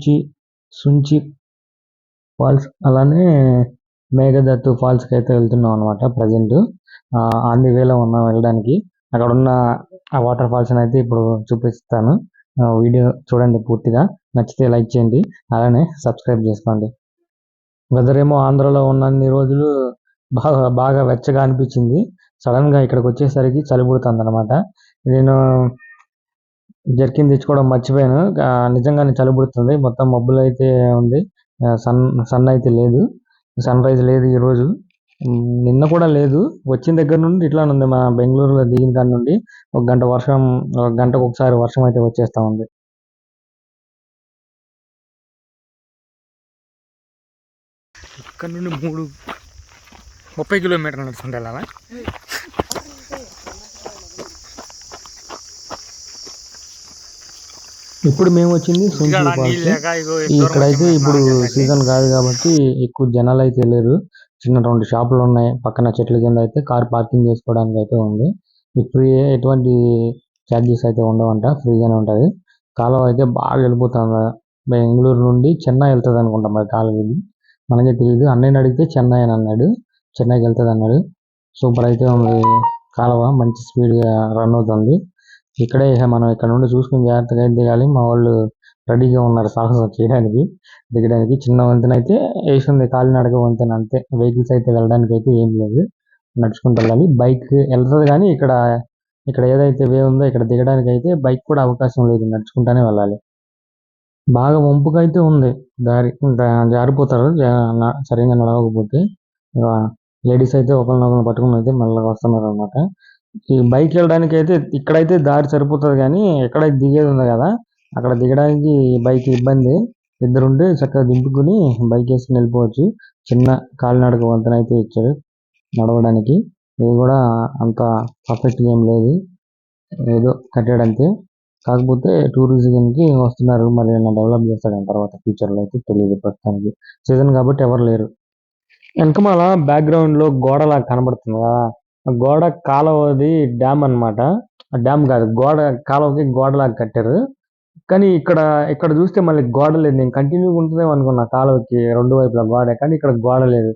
సుంచి సుంచి ఫాల్స్ అలానే మేఘదత్తు ఫాల్స్కి అయితే వెళ్తున్నాం అనమాట ప్రజెంట్. ఆన్ ది వేలో ఉన్నాం వెళ్ళడానికి. అక్కడ ఉన్న ఆ వాటర్ ఫాల్స్ అయితే ఇప్పుడు చూపిస్తాను. వీడియో చూడండి పూర్తిగా. నచ్చితే లైక్ చేయండి. అలానే సబ్స్క్రైబ్ చేసుకోండి. వెదర్ ఏమో ఆంధ్రలో ఉన్నన్ని రోజులు బాగా బాగా వెచ్చగా అనిపించింది. సడన్గా ఇక్కడికి వచ్చేసరికి చలి పుడుతుంది అనమాట నేను జర్కిన్ తెచ్చుకోవడం మర్చిపోయాను. నిజంగానే చలిబుడుతుంది. మొత్తం మబ్బులు అయితే ఉంది సన్ సన్ అయితే లేదు. సన్ రైజ్ లేదు ఈరోజు నిన్న కూడా లేదు. వచ్చిన దగ్గర నుండి ఇట్లా ఉంది. మా బెంగళూరులో దిగిన దాని నుండి ఒక గంట వర్షం ఒక గంటకు ఒకసారి వర్షం అయితే వచ్చేస్తా ఉంది. ఇక్కడ నుండి మూడు ముప్పై కిలోమీటర్లు నడుచుకుంటే వెళ్ళాలా? ఇప్పుడు మేము వచ్చింది సుంచి ఇక్కడ ఫాల్స్ నీళ్ళు లేక ఇగో ఈ ఈ- దూరం ఇక్కడైతే ఇప్పుడు. సీజన్ కాదు కాబట్టి ఎక్కువ జనాలు అయితే లేరు. చిన్న రెండు షాపులు ఉన్నాయి. పక్కన చెట్ల కింద అయితే కార్ పార్కింగ్ చేసుకోవడానికి అయితే ఉంది. ఫ్రీ ఎటువంటి ఛార్జెస్ అయితే ఉండవంట. ఫ్రీగానే ఉంటది. కాలువ అయితే బాగా వెళ్ళిపోతుంది. బెంగళూరు నుండి చెన్నై వెళ్తుంది అనుకుంటా మరి కాలువ ఇది. మనకే తెలియదు అన్నయ్యని అడిగితే చెన్నై అని అన్నాడు. చెన్నైకి వెళ్తుంది అన్నాడు. సూపర్ అయితే ఉంది. కాలువ మంచి స్పీడ్గా రన్ అవుతుంది. ఇక్కడే మనం ఇక్కడ నుండి చూసుకుని జాగ్రత్తగా అయితే దిగాలి మా వాళ్ళు రెడీగా ఉన్నారు సాహసం చేయడానికి దిగడానికి. చిన్న వంతెన అయితే వేసింది కాలినడక వంతెన అంతే. వెహికల్స్ అయితే వెళ్ళడానికి అయితే ఏం లేదు. నడుచుకుంటూ వెళ్ళాలి. బైక్ వెళ్తుంది కానీ ఇక్కడ ఇక్కడ ఏదైతే వే ఉందో ఇక్కడ దిగడానికి అయితే బైక్ కూడా అవకాశం లేదు. నడుచుకుంటానే వెళ్ళాలి. బాగా వంపుగా అయితే ఉంది. దారి జారిపోతారు. సరిగ్గా నడవకపోతే. లేడీస్ అయితే ఒకరినొకరు పట్టుకుని అయితే మెల్లగా వస్తున్నారు అనమాట ఈ బైక్ వెళ్ళడానికి అయితే ఇక్కడైతే దారి సరిపోతుంది కానీ ఎక్కడైతే దిగేది ఉంది కదా. అక్కడ దిగడానికి బైక్ ఇబ్బంది. ఇద్దరుంటే చక్కగా దింపుకుని బైక్ వేసుకుని వెళ్ళిపోవచ్చు. చిన్న కాలినడక వంతెన అయితే ఇచ్చారు నడవడానికి. ఇది కూడా అంత పర్ఫెక్ట్ ఏం లేదు. ఏదో కట్టాడు అంతే కాకపోతే టూరిజంకి వస్తున్నారు. మరి ఏమైనా డెవలప్ చేస్తాడు తర్వాత ఫ్యూచర్లో అయితే తెలియదు ప్రస్తుతానికి. సీజన్ కాబట్టి ఎవరు లేరు. వెనకమాల బ్యాక్గ్రౌండ్లో గోడలా కనబడుతుంది కదా. గోడ కాలువది డ్యామ్ అన్నమాట. ఆ డ్యామ్ కాదు గోడ కాలువకి గోడలాగా కట్టారు. కానీ ఇక్కడ ఇక్కడ చూస్తే మళ్ళీ గోడ లేదు. నేను కంటిన్యూ ఉంటుందేమో అనుకున్నా. కాలువకి రెండు వైపులా గోడ కానీ ఇక్కడ గోడ లేదు.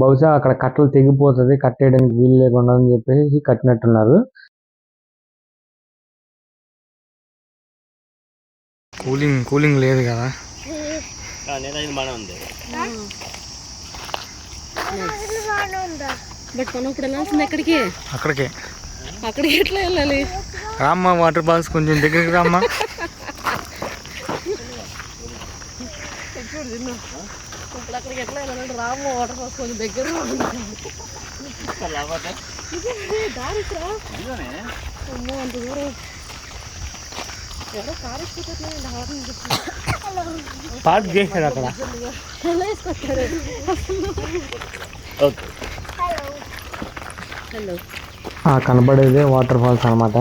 బహుశా అక్కడ కట్టలు తెగిపోతుంది కట్టేయడానికి వీలు లేకుండా అని చెప్పేసి కట్టినట్టున్నారు. కూలింగ్ కూలింగ్ లేదు కదా. బట్ మనం ఇప్పుడు వెళ్ళాల్సింది ఎక్కడికి అక్కడికే అక్కడికి ఎట్లా వెళ్ళాలి రామ్మ వాటర్ ఫాల్స్ కొంచెం దగ్గరికి రామ్మా ఇప్పుడు అక్కడికి ఎట్లా వెళ్ళాలంటే రాము వాటర్ ఫాల్స్ కొంచెం దగ్గర దారిరా అమ్మో అంత దూరం ఎవరో కారు వేసుకుంటే పార్క్ చేశారు అక్కడ. ఎలా వేసుకొచ్చారు హలో ఆ కనబడేదే వాటర్ ఫాల్స్ అన్నమాట.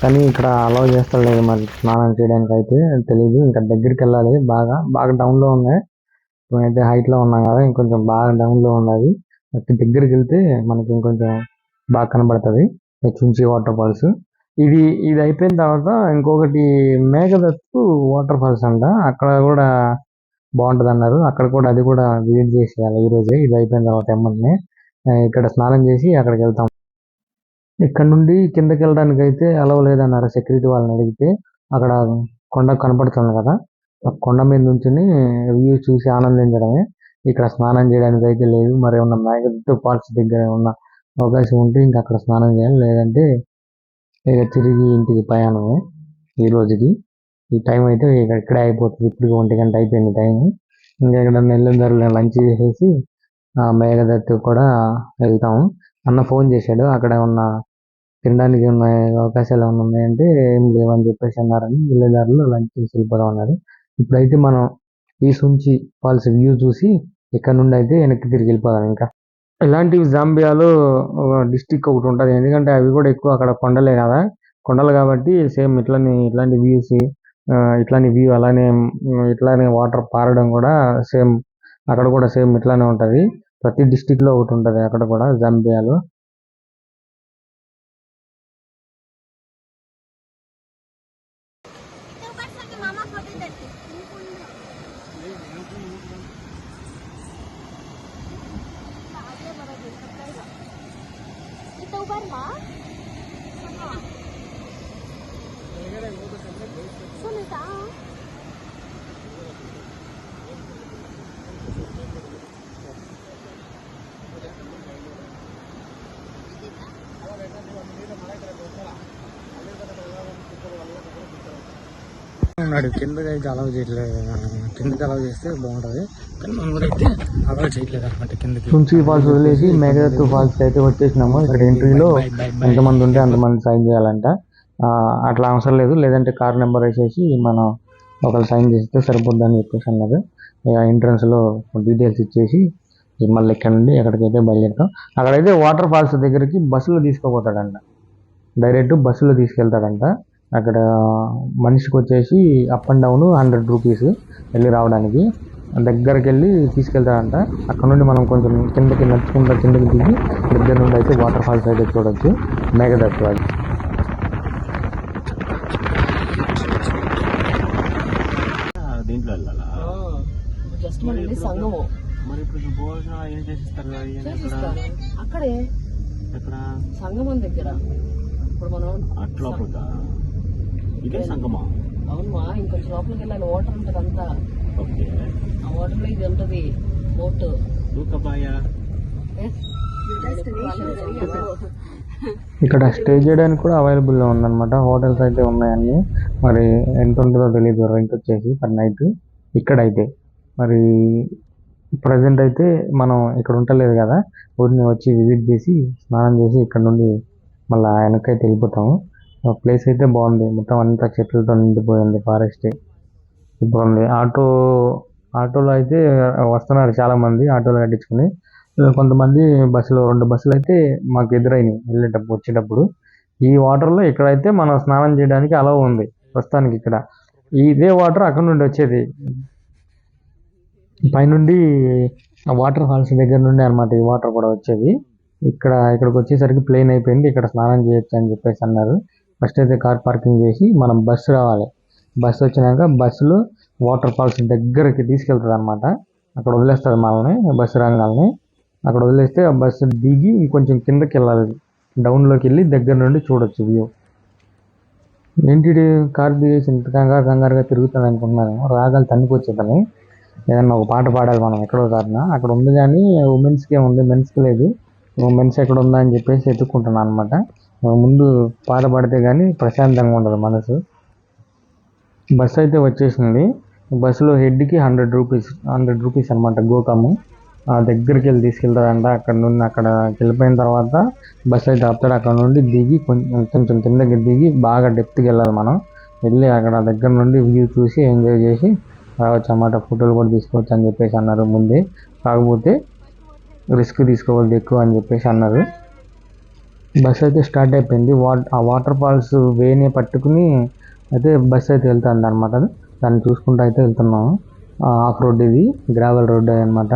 కానీ ఇక్కడ అలౌ చేస్తలేదు మరి స్నానం చేయడానికి అయితే తెలియదు ఇంకా దగ్గరికి వెళ్ళాలి బాగా బాగా డౌన్లో ఉన్నాయి. మేమైతే హైట్లో ఉన్నాం కదా ఇంకొంచెం బాగా డౌన్లో ఉన్నది దగ్గరికి వెళ్తే మనకి ఇంకొంచెం బాగా కనబడుతుంది. చుంచి వాటర్ ఫాల్స్ ఇది ఇది అయిపోయిన తర్వాత ఇంకొకటి మేఘదత్తు వాటర్ ఫాల్స్ అంట. అక్కడ కూడా బాగుంటది అన్నారు అక్కడ కూడా అది కూడా విజిట్ చేసేయాలి ఈ రోజే. ఇది అయిపోయిన తర్వాత ఎమ్మన్నే ఇక్కడ స్నానం చేసి అక్కడికి వెళ్తాం. ఇక్కడ నుండి కిందకి వెళ్ళడానికి అయితే అలవ్ లేదన్నారు సెక్యూరిటీ వాళ్ళని అడిగితే. అక్కడ కొండ కనపడుతుంది కదా. ఆ కొండ మీద నుంచి వ్యూ చూసి ఆనందించడమే. ఇక్కడ స్నానం చేయడానికి అయితే లేదు. మరి ఉన్న మేఘదత్తు ఫాల్స్ దగ్గర ఉన్న అవకాశం ఉంటే ఇంకా అక్కడ స్నానం చేయాలి. లేదంటే ఇక తిరిగి ఇంటికి ప్రయాణమే ఈ రోజుకి. ఈ టైం అయితే ఇక ఇక్కడే అయిపోతుంది. ఇప్పుడు ఒంటి గంట అయిపోయింది టైం ఇంకా ఇక్కడ నెల్లందరూ లంచ్ చేసేసి మేఘదత్తు కూడా వెళ్తాము. అన్న ఫోన్ చేశాడు. అక్కడ ఉన్న తినడానికి ఉన్న అవకాశాలు ఏమైనా ఉన్నాయంటే ఏం లేవని చెప్పేసి అన్నారని వెళ్ళేదారిలో లంచ్ చేసి వెళ్ళిపోదాం అన్నారు. ఇప్పుడైతే మనం ఈ సుంచి ఫాల్స్ వ్యూ చూసి ఇక్కడ నుండి అయితే వెనక్కి తిరిగి వెళ్ళిపోదాం ఇంకా. ఇలాంటివి జాంబియాలో డిస్టిక్ ఒకటి ఉంటుంది. ఎందుకంటే అవి కూడా ఎక్కువ అక్కడ కొండలే కదా. కొండలు కాబట్టి సేమ్ ఇట్లానే ఇట్లాంటి వ్యూస్ ఇట్లాంటి వ్యూ అలానే ఇట్లానే వాటర్ పారడం కూడా సేమ్ అక్కడ కూడా సేమ్ ఇట్లానే ఉంటుంది. ప్రతి డిస్టిక్లో ఒకటి ఉంటుంది అక్కడ కూడా జాంబియాలో. సో ఉన్నాడు. కిందకి అయితే అలౌ చేయట్లేదు. కిందకి అలౌ చేస్తే బాగుంటుంది. కానీ మనం అయితే అలౌ చేయట్లేదు అనమాట కిందకి. తుంచి ఫాల్స్ వదిలేసి మేఘదత్తు ఫాల్స్ అయితే వచ్చేసినాము ఇక్కడ ఎంట్రీలో ఎంతమంది ఉంటే అంతమంది సైన్ చేయాలంట. అట్లా అవసరం లేదు. లేదంటే కార్ నెంబర్ వేసేసి మనం ఒకళ్ళు సైన్ చేస్తే సరిపోద్ది అని చెప్పేసి అన్నారు. ఇక entrance లో డీటెయిల్స్ ఇచ్చేసి మళ్ళీ ఇక్కడ నుండి ఎక్కడికైతే బయలుదేరుతాం. అక్కడైతే వాటర్ ఫాల్స్ దగ్గరికి బస్సులో తీసుకుపోతాడంట. డైరెక్ట్ బస్సులో తీసుకెళ్తాడంట. అక్కడ మనిషికి వచ్చేసి up and down hundred rupees వెళ్ళి రావడానికి. దగ్గరికి వెళ్ళి తీసుకెళ్తాడంట అక్కడ నుండి మనం కొంచెం కిందకి నడుచుకుంటా కిందకి దిగి దగ్గర నుండి అయితే వాటర్ ఫాల్స్ అయితే చూడొచ్చు. మేఘదత్తు అది దీంట్లో వెళ్ళాలా? జస్ట్ మన వెళ్ళి సంగము మరి ఇప్పుడు పోవాల్సిన ఏం చేసిస్తారు? చేసిస్తారు. అక్కడే. ఎక్కడ? సంగమం దగ్గర ఇప్పుడు మనం అట్లా పోతా ఇదే సంగమా? అవునమ్మా ఇంకొంచెం లోపలికి వెళ్ళాలి. వాటర్ ఉంటుంది అంతా. ఓకే. ఆ వాటర్లో ఇది ఉంటుంది బోట్. దూకబాయా ఇక్కడ స్టే చేయడానికి కూడా అవైలబుల్లో ఉందన్నమాట. హోటల్స్ అయితే ఉన్నాయని మరి ఎంత ఉంటుందో తెలియదు రెంట్ వచ్చేసి పర్ నైట్. ఇక్కడైతే. మరి ప్రజెంట్ అయితే మనం ఇక్కడ ఉండలేదు కదా. ఊరిని వచ్చి విజిట్ చేసి స్నానం చేసి ఇక్కడ నుండి మళ్ళీ వెనకైతే వెళ్ళిపోతాము. ప్లేస్ అయితే బాగుంది. మొత్తం అంతా చెట్లతో నిండిపోయింది ఫారెస్ట్. బాగుంది ఆటో ఆటోలో అయితే వస్తున్నారు చాలామంది ఆటోలు కట్టించుకుని. కొంతమంది బస్సులో రెండు బస్సులు అయితే మాకు ఎదురైనాయి వెళ్ళేటప్పుడు వచ్చేటప్పుడు. ఈ వాటర్లో ఇక్కడైతే మనం స్నానం చేయడానికి అలా ఉంది ప్రస్తుతానికి ఇక్కడ. ఇదే వాటర్ అక్కడ నుండి వచ్చేది. పైనుండి ఆ వాటర్ ఫాల్స్ దగ్గర నుండి అన్నమాట ఈ వాటర్ కూడా వచ్చేది. ఇక్కడ ఇక్కడికి వచ్చేసరికి ప్లేన్ అయిపోయింది. ఇక్కడ స్నానం చేయొచ్చు అని చెప్పేసి అన్నారు. ఫస్ట్ అయితే కార్ పార్కింగ్ చేసి మనం బస్సు రావాలి. బస్సు వచ్చినాక బస్సులో వాటర్ ఫాల్స్ దగ్గరికి తీసుకెళ్తుంది అనమాట అక్కడ వదిలేస్తుంది మనల్ని బస్సు రాగాలని. అక్కడ వదిలేస్తే ఆ బస్సు దిగి కొంచెం కిందకి వెళ్ళాలి. డౌన్లోకి వెళ్ళి దగ్గర నుండి చూడొచ్చు వ్యూ ఏంటి కార్ దిగేసి ఇంత కంగారు కంగారుగా తిరుగుతాను అనుకుంటున్నాను రాగాలు తన్నుకొచ్చేదని ఏదన్నా ఒక పాట పాడాలి మనం ఎక్కడో కారణం అక్కడ ఉంది కానీ ఉమెన్స్కే ఉంది మెన్స్కి లేదు. మెన్స్ ఎక్కడ ఉందా అని చెప్పేసి ఎత్తుక్కుంటున్నాను అనమాట ముందు పాట పాడితే కానీ ప్రశాంతంగా ఉండదు మనసు. బస్ అయితే వచ్చేసింది. బస్సులో హెడ్కి హండ్రెడ్ రూపీస్ హండ్రెడ్ రూపీస్ అనమాట గోకాము. ఆ దగ్గరికి వెళ్ళి తీసుకెళ్తారంట. అక్కడ నుండి అక్కడ వెళ్ళిపోయిన తర్వాత బస్ అయితే ఆపుతాడు. అక్కడ నుండి దిగి కొంచెం కొంచెం కిందకి దిగి బాగా డెప్త్కి వెళ్ళాలి మనం. వెళ్ళి అక్కడ దగ్గర నుండి వ్యూ చూసి ఎంజాయ్ చేసి రావచ్చు అన్నమాట. ఫోటోలు కూడా తీసుకోవచ్చు అని చెప్పేసి అన్నారు ముందే. కాకపోతే రిస్క్ తీసుకోవద్దు ఎక్కువ అని చెప్పేసి అన్నారు. బస్ అయితే స్టార్ట్ అయిపోయింది. వాట్ ఆ వాటర్ ఫాల్స్ వేని పట్టుకుని అయితే బస్ అయితే వెళ్తుంది అనమాట దాన్ని చూసుకుంటూ అయితే వెళ్తున్నాము ఆఫ్ రోడ్ ఇది గ్రావెల్ రోడ్ అనమాట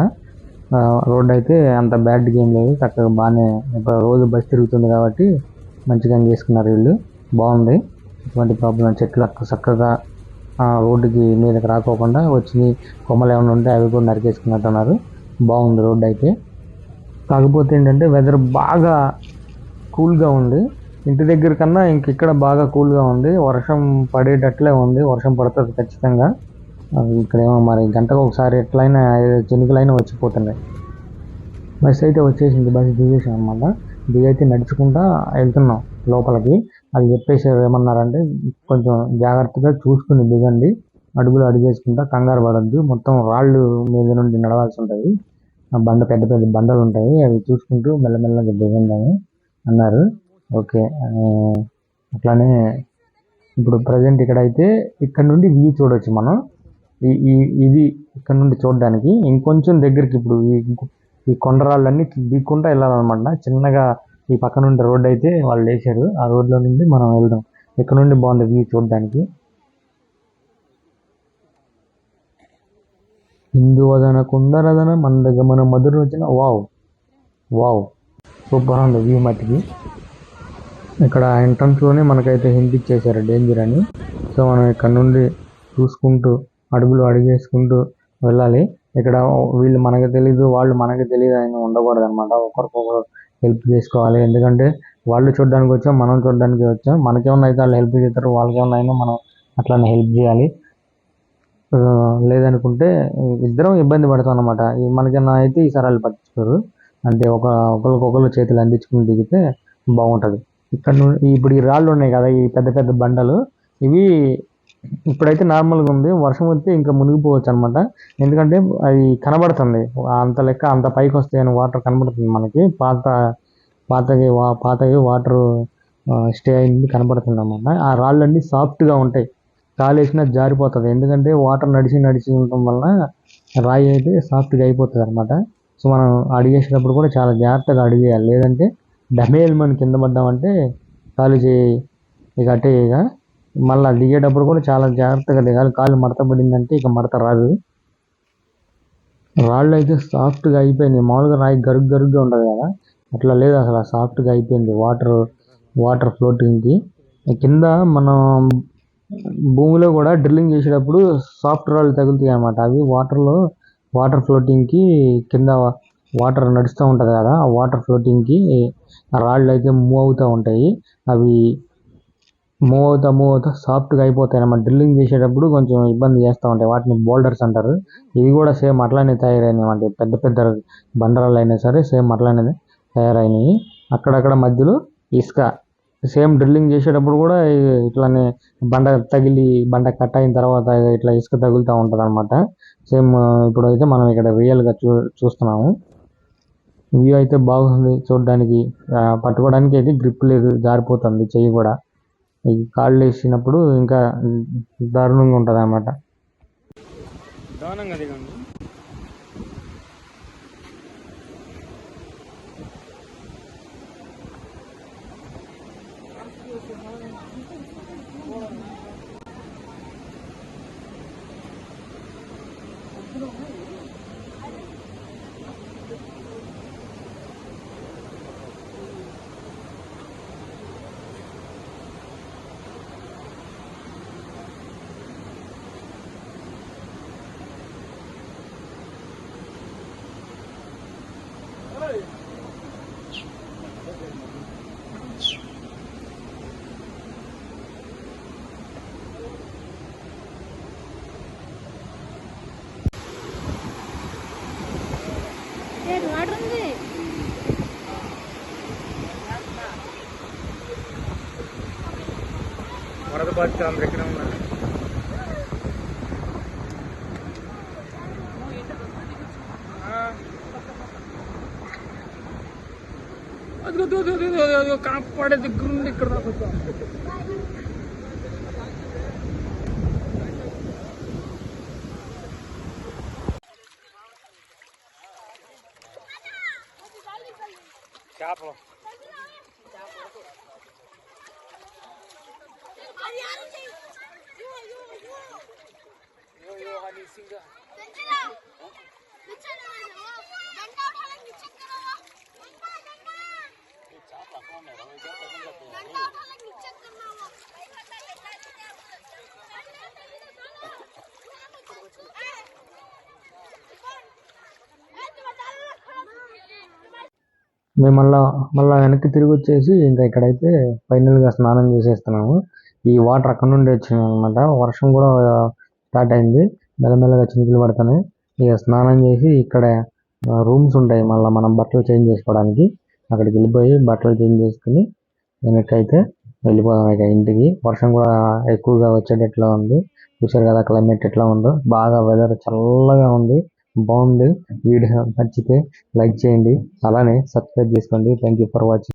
రోడ్ అయితే అంత బ్యాడ్ గేమ్ లేదు. చక్కగా బాగానే ఇప్పుడు రోజు బస్ తిరుగుతుంది కాబట్టి మంచిగా చేసుకున్నారు వీళ్ళు. బాగుంది. ఎటువంటి ప్రాబ్లం చెట్లు అక్క చక్కగా రోడ్డుకి మీదకి రాకోకుండా వచ్చి కొమ్మలు ఏమైనా ఉంటే అవి కూడా నరికేసుకున్నట్టున్నారు. బాగుంది రోడ్డు అయితే. కాకపోతే ఏంటంటే వెదర్ బాగా కూల్గా ఉంది. ఇంటి దగ్గర కన్నా ఇంక ఇక్కడ బాగా కూల్గా ఉంది. వర్షం పడేటట్లే ఉంది. వర్షం పడుతుంది ఖచ్చితంగా. అది ఇక్కడేమో మరి గంటకు ఒకసారి ఎట్లయినా ఐదు చినుకులైనా వచ్చిపోతున్నాయి. బస్ అయితే వచ్చేసింది. బస్ దిగేసాం అనమాట దిగైతే నడుచుకుంటా వెళ్తున్నాం లోపలికి. అది చెప్పేసి ఏమన్నారంటే కొంచెం జాగ్రత్తగా చూసుకుని దిగండి. అడుగులు అడిగేసుకుంటా కంగారు పడద్దు. మొత్తం రాళ్ళు మీద నుండి నడవాల్సి ఉంటుంది. ఆ బండ పెద్ద పెద్ద బండలు ఉంటాయి. అవి చూసుకుంటూ మెల్లమెల్లగా దిగండి అని. అన్నారు. ఓకే అట్లానే ఇప్పుడు ప్రజెంట్ ఇక్కడ అయితే ఇక్కడ నుండి వ్యూ చూడవచ్చు మనం. ఈ ఈ ఇది ఇక్కడ నుండి చూడడానికి ఇంకొంచెం దగ్గరికి ఇప్పుడు ఈ కొండరాళ్ళన్నీ దిక్కుంటా వెళ్ళాలన్నమాట. చిన్నగా ఈ పక్క నుండి రోడ్ అయితే వాళ్ళు వేశారు. ఆ రోడ్లో నుండి మనం వెళ్దాం. ఇక్కడ నుండి బాగుంది వ్యూ చూడడానికి. హిందువదన కుందరదన మందగమన మధుర వచ్చిన వావ్. వావ్. సూపర్ ఉంది వ్యూ మట్టికి. ఇక్కడ ఎంట్రన్స్లోనే లోనే మనకైతే హింట్ ఇచ్చేసారు డేంజర్ అని. సో మనం ఇక్కడ నుండి చూసుకుంటూ అడుగులు అడిగేసుకుంటూ వెళ్ళాలి. ఇక్కడ వీళ్ళు మనకి తెలీదు వాళ్ళు మనకి తెలియదు అని ఉండకూడదు అనమాట ఒకరికొకరు హెల్ప్ చేసుకోవాలి. ఎందుకంటే వాళ్ళు చూడడానికి వచ్చాం మనం చూడడానికి వచ్చాం. మనకేమన్నా అయితే వాళ్ళు హెల్ప్ చేస్తారు వాళ్ళకేమన్నా అయినా మనం అట్లానే హెల్ప్ చేయాలి. లేదనుకుంటే ఇద్దరం ఇబ్బంది పడతాం అనమాట మనకన్నా అయితే ఈసారి వాళ్ళు పట్టించుకోరు. అంటే ఒక ఒకరికొకరు చేతులు అందించుకుని దిగితే బాగుంటుంది. ఇక్కడ నుండి ఇప్పుడు ఈ రాళ్ళు ఉన్నాయి కదా ఈ పెద్ద పెద్ద బండలు ఇవి ఇప్పుడైతే నార్మల్గా ఉంది వర్షం వస్తే ఇంకా మునిగిపోవచ్చు అనమాట ఎందుకంటే అది కనబడుతుంది అంత లెక్క అంత పైకి వస్తాయని వాటర్ కనబడుతుంది మనకి పాత పాతవి వా- పాతవి వాటర్ స్టే అయింది కనబడుతుంది అనమాట ఆ రాళ్ళు అన్నీ సాఫ్ట్గా ఉంటాయి కాలేసినా జారిపోతుంది. ఎందుకంటే వాటర్ నడిచి నడిచి ఉండటం వల్ల రాయి అయితే సాఫ్ట్గా అయిపోతుంది అనమాట సో మనం అడిగేసేటప్పుడు కూడా చాలా జాగ్రత్తగా అడిగేయాలి. లేదంటే డమేల్ మనం కింద పడ్డామంటే కాలు చేయి ఇక అటే ఇక. మళ్ళీ దిగేటప్పుడు కూడా చాలా జాగ్రత్తగా దిగాలి. కాలు మడత పడిందంటే ఇక మడత రాదు. రాళ్ళు అయితే సాఫ్ట్గా అయిపోయింది. మామూలుగా రాయి గరుగ్ గరుగ్గా ఉండదు కదా. అట్లా లేదు అసలు. సాఫ్ట్గా అయిపోయింది. వాటర్ వాటర్ ఫ్లోటింగ్కి. కింద మనం భూమిలో కూడా డ్రిల్లింగ్ చేసేటప్పుడు సాఫ్ట్ రాళ్ళు తగులుతాయి అన్నమాట. అవి వాటర్లో వాటర్ ఫ్లోటింగ్కి కింద వాటర్ నడుస్తూ ఉంటుంది కదా ఆ వాటర్ ఫ్లోటింగ్కి రాళ్ళు అయితే మూవ్ అవుతూ ఉంటాయి. అవి మూవ్ అవుతా మూవ్ అవుతా సాఫ్ట్గా అయిపోతాయి అన్నమాట. డ్రిల్లింగ్ చేసేటప్పుడు కొంచెం ఇబ్బంది చేస్తూ ఉంటాయి. వాటిని బోల్డర్స్ అంటారు. ఇవి కూడా సేమ్ అట్లానే తయారైనవి పెద్ద పెద్ద బండరాళ్ళు అయినా సరే సేమ్ అట్లానే తయారైనవి. అక్కడక్కడ మధ్యలో ఇసుక సేమ్ డ్రిల్లింగ్ చేసేటప్పుడు కూడా ఇట్లానే బండ తగిలి బండ కట్ అయిన తర్వాత ఇట్లా ఇసుక తగులుతూ ఉంటుంది అనమాట సేమ్ ఇప్పుడైతే మనం ఇక్కడ రియల్గా చూ చూస్తున్నాము. వ్యూ అయితే బాగుంది చూడడానికి. పట్టుకోవడానికి అయితే గ్రిప్ లేదు జారిపోతుంది చెయ్యి కూడా. ఈ కాళ్ళు వేసినప్పుడు ఇంకా దారుణంగా ఉంటుంది అన్నమాట దారుణంగా उसके बाद काम रख रहा हूँ मैं दो दो दो दो दो काम पड़े गुरु निकल रहा था మేము మళ్ళా మళ్ళా వెనక్కి తిరిగి వచ్చేసి ఇంకా ఇక్కడైతే ఫైనల్గా స్నానం చేసేస్తున్నాము. ఈ వాటర్ అక్కడ నుండి వచ్చింది అనమాట వర్షం కూడా స్టార్ట్ అయింది. మెల్లమెల్లగా చినుకులు పడుతున్నాయి. ఇక స్నానం చేసి ఇక్కడ రూమ్స్ ఉంటాయి. మళ్ళీ మనం బట్టలు చేంజ్ చేసుకోవడానికి అక్కడికి వెళ్ళిపోయి బట్టలు చేంజ్ చేసుకుని వెనకైతే వెళ్ళిపోదాం. ఇక ఇంటికి వర్షం కూడా ఎక్కువగా వచ్చేటట్లా ఉంది? చూసారు కదా క్లైమేట్ ఎట్లా ఉందో. బాగా వెదర్ చల్లగా ఉంది. బాగుంది. వీడియో నచ్చితే లైక్ చేయండి. అలానే సబ్స్క్రైబ్ చేసుకోండి. Thank you for watching